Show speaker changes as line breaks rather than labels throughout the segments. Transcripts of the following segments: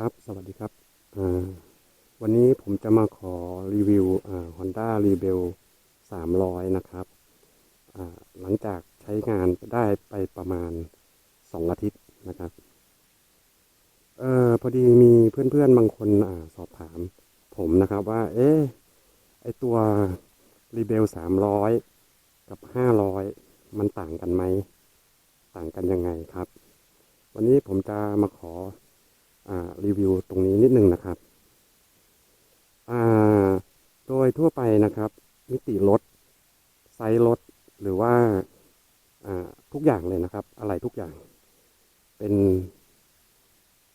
ครับ สวัสดีครับ วันนี้ผมจะมาขอรีวิวอ่า Honda Rebel 300 นะครับ หลังจากใช้งานได้ไปประมาณ 2 อาทิตย์นะครับเออพอดีมีเพื่อนๆ บางคนอสอบถามผมนะครับว่า เอ๊ะ ไอตัว Rebel 300 กับ 500 มันต่างกันไหม ต่างกันยังไงครับ วันนี้ผมจะมาขอ รีวิวตรงนี้นิดนึงนะครับอ่าโดยทั่วไปนะครับ มิติรถไซส์รถหรือว่าอ่าทุกอย่างเลยนะครับ อะไรทุกอย่าง เป็น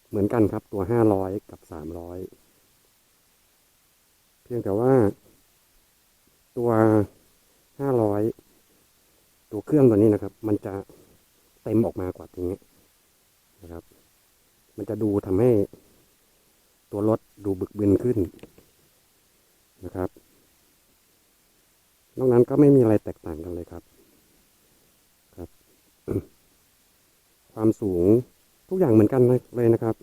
เหมือนกันครับตัวห้าร้อยกับสามร้อยเพียงแต่ว่า ตัวห้าร้อยตัวเครื่องตัวนี้นะครับ มันจะเต็มออกมากว่านี้นะครับ มันจะดูทำให้ตัวรถดูบึกบึนขึ้นนะครับ นอกนั้นก็ไม่มีอะไรแตกต่างกันเลยครับ ครับ ความสูงทุกอย่างเหมือนกันเลยนะครับ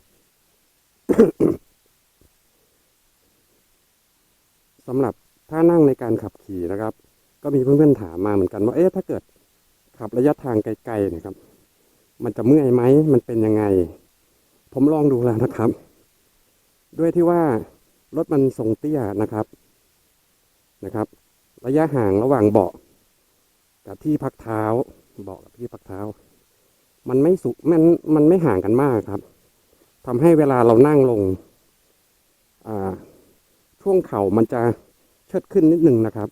สำหรับถ้านั่งในการขับขี่นะครับ ก็มีเพื่อนๆถามมาเหมือนกันว่าเอ๊ะถ้าเกิดขับระยะทางไกลๆนะครับ มันจะเมื่อยไหมมันเป็นยังไง ผมลองดูแล้วนะครับ ด้วยที่ว่ารถมันทรงเตี้ยนะครับนะครับ ระยะห่างระหว่างเบาะ กับที่พักเท้าเบาะกับที่พักเท้า มันไม่สุมันมันไม่ห่างกันมากครับทำให้เวลาเรานั่งลงอ่าช่วงเข่ามันจะเชิดขึ้นนิดนึงนะครับ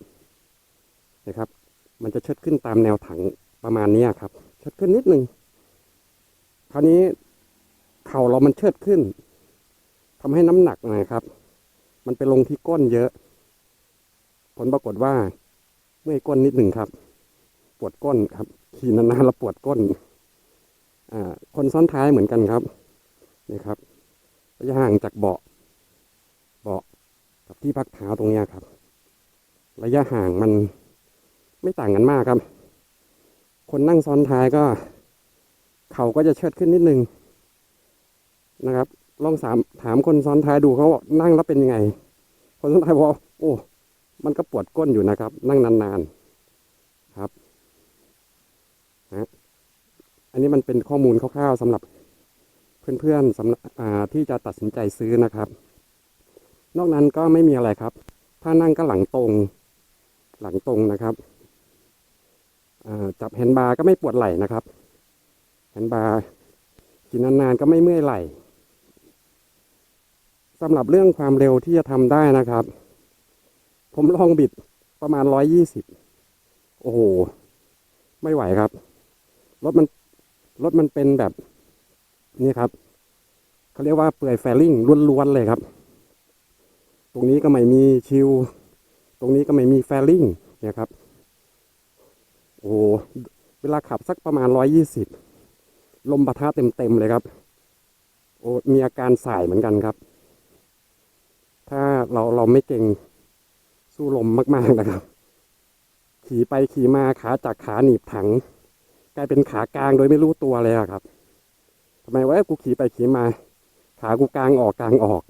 นะครับ มันจะเชิดขึ้นตามแนวถังประมาณนี้ครับ เชิดขึ้นนิดนึงคราวนี้ เข่าเรามันเชิดขึ้นทำให้น้ำหนักนะครับ มันไปลงที่ก้นเยอะ ผลปรากฏว่า เมื่อยก้นนิดหนึ่งครับ ปวดก้นครับ ขี่นานๆแล้วปวดก้น อ่า คนซ้อนท้ายเหมือนกันครับนี่ครับระยะห่างจากเบาะ เบาะกับที่พักเท้าตรงเนี้ยครับ ระยะห่างมันไม่ต่างกันมากครับ คนนั่งซ้อนท้ายก็ เข่าก็จะเชิดขึ้นนิดนึง นะครับ ลองสามถามคนซ้อนท้ายดูเขาว่านั่งแล้วเป็นยังไง คนซ้อนท้ายบอกโอ้ มันก็ปวดก้นอยู่นะครับ นั่งนานๆครับนะอันนี้มันเป็นข้อมูลคร่าวๆสำหรับเพื่อนๆสำหรับที่จะตัดสินใจซื้อนะครับ นอกนั้นก็ไม่มีอะไรครับ ถ้านั่งก็หลังตรง หลังตรงนะครับจับแฮนด์บาร์ก็ไม่ปวดไหล่นะครับ แฮนด์บาร์กินนานๆก็ไม่เมื่อยไหล่ สำหรับเรื่องความเร็วที่จะทำได้นะครับ ผมลองบิดประมาณร้อยยี่สิบโอ้โห ไม่ไหวครับ รถมันรถมันเป็นแบบนี่ครับเขาเรียกว่าเปื่อยแฟลิ่งล้วนๆเลยครับ ตรงนี้ก็ไม่มีชิว ตรงนี้ก็ไม่มีแฟลิ่งเนี่ยครับ โอ้โหเวลาขับสักประมาณร้อยยี่สิบลมปะทะเต็มๆเลยครับ โอ้มีอาการสายเหมือนกันครับ ถ้าเราเราไม่เก่งสู้ลมมากๆนะครับ ขี่ไปขี่มาขาจากขาหนีบถัง กลายเป็นขากลางโดยไม่รู้ตัวเลยครับทำไมวะกูขี่ไปขี่มา ขากูกลางออกกลางออก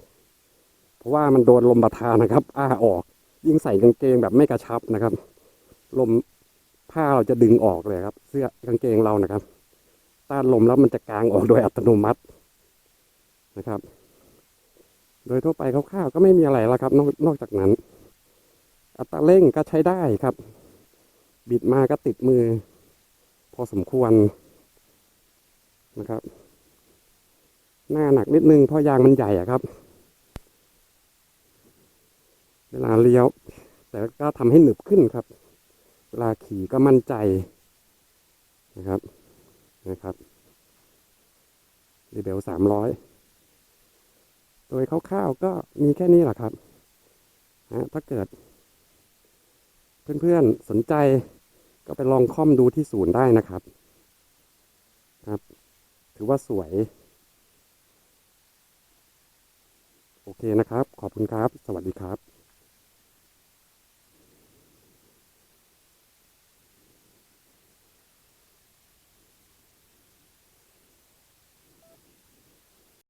เพราะว่ามันโดนลมปะทะนะครับ อ้าออก ยิ่งใส่กางเกงแบบไม่กระชับนะครับ ลมผ้าเราจะดึงออกเลยครับ เสื้อกางเกงเรานะครับ ต้านลมแล้วมันจะกลางออกโดยอัตโนมัตินะครับ โดยทั่วไปคร่าวๆก็ไม่มีอะไรแล้วครับ นอกนอกจากนั้น อัตราเร่งก็ใช้ได้ครับ บิดมาก็ติดมือ พอสมควรนะครับ หน้าหนักนิดนึงเพราะยางมันใหญ่อะครับ เวลาเลี้ยว แต่ก็ทำให้หนึบขึ้นครับ เวลาขี่ก็มั่นใจนะครับนะครับรีเบลสามร้อย โดยคร่าวๆก็มีแค่นี้แหละครับนะถ้าเกิด เพื่อนๆสนใจก็ไปลองค่อมดูที่ศูนย์ได้นะครับ ครับ ถือว่าสวย โอเคนะครับ ขอบคุณครับ สวัสดีครับ